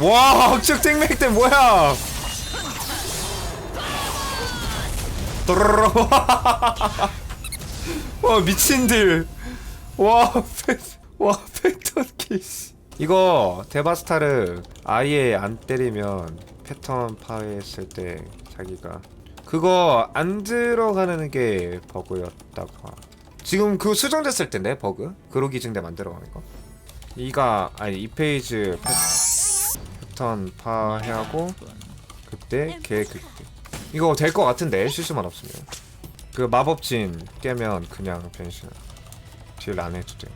와 억측 탱맥 때 뭐야? 와 미친들. 와, 패, 와 패턴 케이스. 이거 데바스타를 아예 안 때리면 패턴 파괴했을 때 자기가 그거 안 들어가는 게 버그였다고 지금 그 수정됐을 텐데 버그? 그로 기 증대 만들어가는 거? 이가 아니 이 페이지 패, 패턴 파괴하고 그때 걔 그때. 이거 될 것 같은데 실수만 없으면. 그 마법진 깨면 그냥 변신. 딜 안 해도 돼.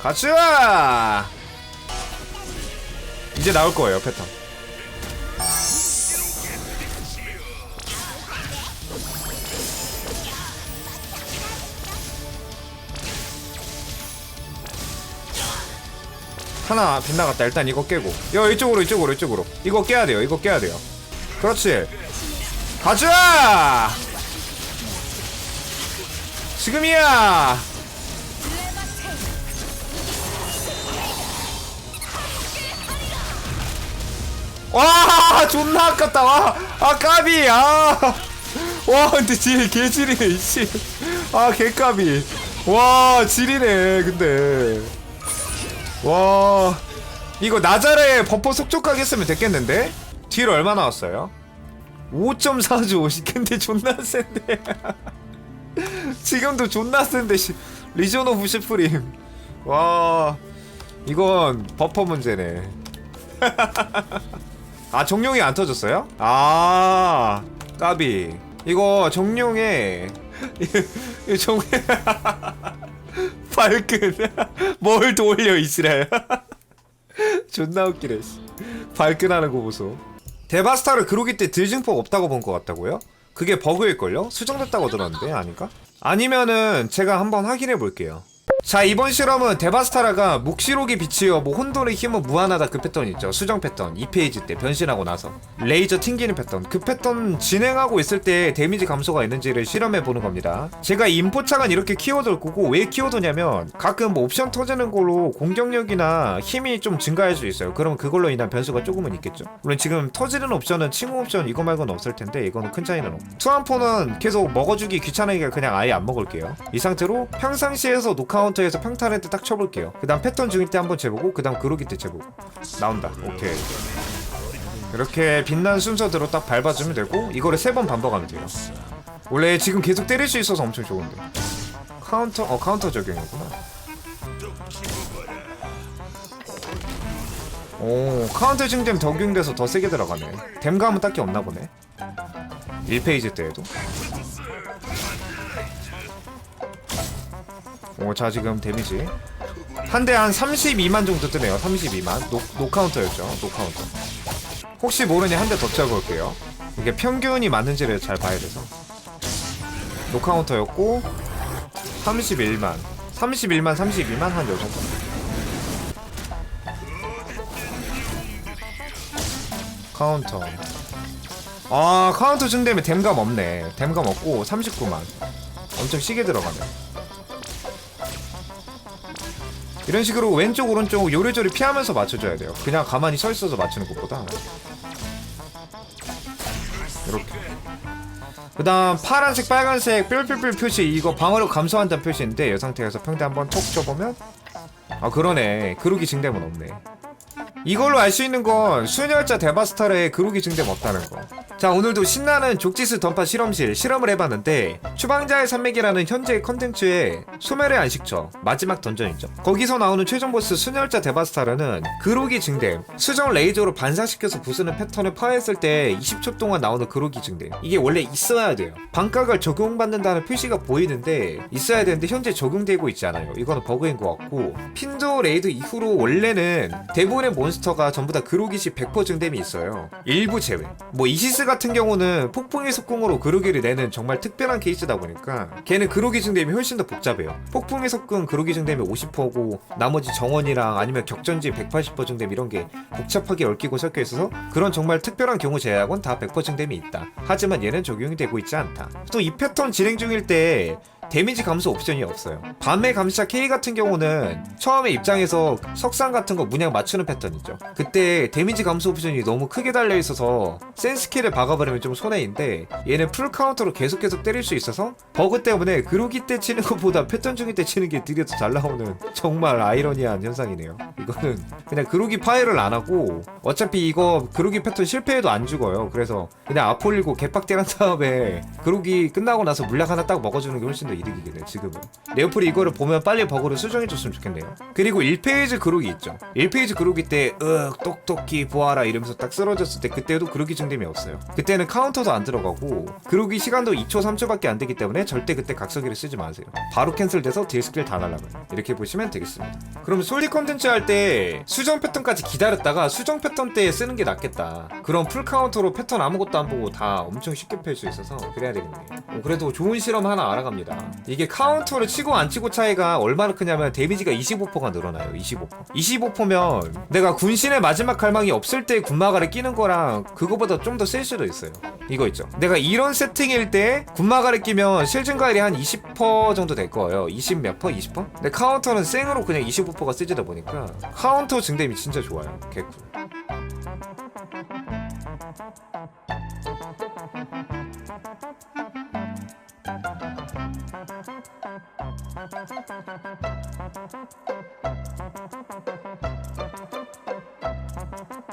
가자 이제 나올 거예요 패턴 하나 빗나갔다. 일단 이거 깨고. 야 이쪽으로 이쪽으로 이쪽으로. 이거 깨야 돼요. 이거 깨야 돼요. 그렇지. 가자! 지금이야! 와 존나 아깝다. 와아 까비. 아와 근데 질 개질이네 이씨. 아 개까비. 와 질이네 근데 와 이거 나자레 버퍼 속촉하게 했으면 됐겠는데 딜 얼마 나왔어요? 5.4조 근데 존나 센데 지금도 존나 센데 씨. 리전 오브 시프림 와 이건 버퍼 문제네 아 정룡이 안 터졌어요? 아 까비 이거 정룡에 이 정... 발끈 뭘 돌려 이스라엘 존나 웃기네 씨. 발끈하는 거 보소 데바스타를 그로기 때 들증폭 없다고 본 것 같다고요? 그게 버그일걸요? 수정됐다고 들었는데 아닌가? 아니면은 제가 한번 확인해 볼게요 자 이번 실험은 데바스타라가 묵시록이 빛이여 뭐 혼돈의 힘은 무한하다 그 패턴 있죠. 수정 패턴 2페이지 때 변신하고 나서. 레이저 튕기는 패턴 그 패턴 진행하고 있을 때 데미지 감소가 있는지를 실험해 보는 겁니다. 제가 인포창은 이렇게 키워둘 거고 왜 키워두냐면 가끔 뭐 옵션 터지는 걸로 공격력이나 힘이 좀 증가할 수 있어요. 그럼 그걸로 인한 변수가 조금은 있겠죠. 물론 지금 터지는 옵션은 칭호 옵션 이거 말고는 없을 텐데 이거는 큰 차이는 없고. 투한포는 계속 먹어주기 귀찮으니까 그냥 아예 안 먹을게요. 이 상태로 평상시에서 노카운트 카운터에서 평탄할 때딱 쳐볼게요. 그 다음 패턴 중일 때 한번 재보고 그 다음 그로기 때 재보고. 나온다. 오케이. 이렇게 빛난 순서대로 딱 밟아주면 되고 이거를 세 번 반복하면 돼요. 원래 지금 계속 때릴 수 있어서 엄청 좋은데. 카운터 어 카운터 적용이구나. 오 카운터 증dem 적용돼서 더 세게 들어가네. 댐감은 딱히 없나 보네. 1페이지 때에도 오, 자 지금 데미지 한 대 한 32만 정도 뜨네요. 32만. 노, 노카운터였죠. 노카운터. 혹시 모르니 한 대더 쳐볼게요. 이게 평균이 맞는지를 잘 봐야 돼서. 노카운터였고 31만. 31만, 32만 한 요 정도. 카운터. 아, 카운터 증되면 댐감 없네. 댐감 없고 39만. 엄청 시게 들어가네. 이런 식으로 왼쪽 오른쪽 요리조리 피하면서 맞춰줘야 돼요. 그냥 가만히 서 있어서 맞추는 것보다. 이렇게. 그 다음 파란색 빨간색 뿅뿅뿅 표시. 이거 방어력 감소한다는 표시인데 이 상태에서 평대 한번 톡 쳐보면 아 그러네. 그루기 증대은 없네. 이걸로 알 수 있는 건 수녀자 데바스타르의 그루기 증대 없다는 거. 자 오늘도 신나는 족지스 던파 실험실 실험을 해봤는데 추방자의 산맥이라는 현재 컨텐츠의 소멸의 안식처 마지막 던전이죠. 거기서 나오는 최종 보스 수녀자 데바스타르는 그루기 증대 수정 레이저로 반사시켜서 부수는 패턴을 파했을 때 20초 동안 나오는 그루기 증대 이게 원래 있어야 돼요. 반각을 적용받는다는 표시가 보이는데 있어야 되는데 현재 적용되고 있지 않아요. 이거는 버그인 것 같고 핀도 레이드 이후로 원래는 대부분의 몬스터가 전부 다 그로기시 100% 증dem이 있어요. 일부 제외. 뭐 이시스 같은 경우는 폭풍의 속궁으로 그로기를 내는 정말 특별한 케이스다 보니까 걔는 그로기 증dem이 훨씬 더 복잡해요. 폭풍의 속궁 그로기 증dem이 50%고 나머지 정원이랑 아니면 격전지 180% 증dem 이런 게 복잡하게 얽히고 섞여 있어서 그런 정말 특별한 경우 제약은 다100% 증dem이 있다. 하지만 얘는 적용이 되고 있지 않다. 또 이 패턴 진행 중일 때 데미지 감소 옵션이 없어요. 밤의 감시자 K 같은 경우는 처음에 입장에서 석상 같은 거 문양 맞추는 패턴이죠. 그때 데미지 감소 옵션이 너무 크게 달려 있어서 센 스킬을 박아버리면 좀 손해인데 얘는 풀 카운터로 계속 계속 때릴 수 있어서 버그 때문에 그루기 때 치는 것보다 패턴 중일 때 치는 게 딜이 더잘 나오는 정말 아이러니한 현상이네요. 이거는 그냥 그루기 파일을 안 하고 어차피 이거 그루기 패턴 실패해도 안 죽어요. 그래서 그냥 아폴리고 개빡대한 다음에 그루기 끝나고 나서 물약 하나 딱 먹어주는 게 훨씬 더 이득이긴 해 지금은. 레오플이 이거를 보면 빨리 버그를 수정해줬으면 좋겠네요. 그리고 1페이지 그루기 있죠. 1페이지 그루기 때 으, 똑똑히 보아라 이러면서 딱 쓰러졌을 때 그때도 그루기 증dem이 없어요. 그때는 카운터도 안 들어가고 그루기 시간도 2초 3초밖에 안 되기 때문에 절대 그때 각성기를 쓰지 마세요. 바로 캔슬돼서 딜 스킬 다 날라가요. 이렇게 보시면 되겠습니다. 그럼 솔리 컨텐츠 할 때 수정 패턴까지 기다렸다가 수정 패턴 때 쓰는 게 낫겠다. 그럼 풀 카운터로 패턴 아무것도 안 보고 다 엄청 쉽게 펼 수 있어서 그래야 되겠네요. 어, 그래도 좋은 실험 하나 알아갑니다. 이게 카운터를 치고 안 치고 차이가 얼마나 크냐면 데미지가 25%가 늘어나요. 25%. 25%면 내가 군신의 마지막 갈망이 없을 때 군마가를 끼는 거랑 그거보다 좀더쓸 수도 있어요. 이거 있죠. 내가 이런 세팅일 때 군마가를 끼면 실 증가율이 한 20% 정도 될 거예요. 20 몇 퍼? 20%? 근데 카운터는 생으로 그냥 25%가 쓰지다 보니까 카운터 증dem이 진짜 좋아요. 개꿀. Thank you.